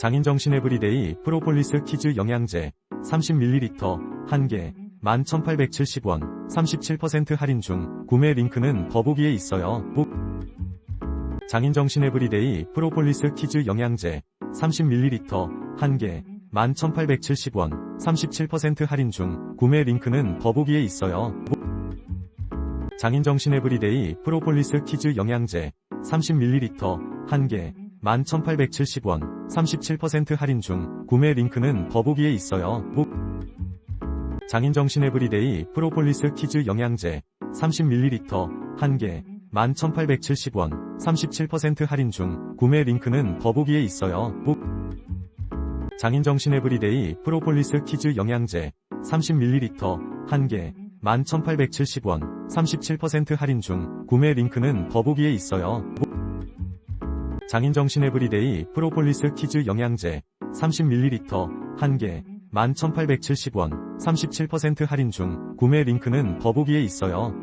장인정신 에브리데이 프로폴리스 키즈 영양제 30ml 1개 11,870원 37% 할인 중 구매 링크는 더보기에 있어요. 꼭 장인정신 에브리데이 프로폴리스 키즈 영양제 30ml 1개 11,870원 37% 할인 중 구매 링크는 더보기에 있어요. 장인정신 에브리데이 프로폴리스 키즈 영양제 30ml 1개 11,870원 37% 할인 중 구매 링크는 더보기에 있어요. 장인정신 에브리데이 프로폴리스 키즈 영양제 30ml 1개 11,870원 37% 할인 중 구매 링크는 더보기에 있어요. 장인정신 에브리데이 프로폴리스 키즈 영양제 30ml 1개 11,870원 37% 할인 중 구매 링크는 더보기에 있어요. 장인정신 에브리데이 프로폴리스 키즈 영양제 30ml 1개 11,870원 37% 할인 중 구매 링크는 더보기에 있어요.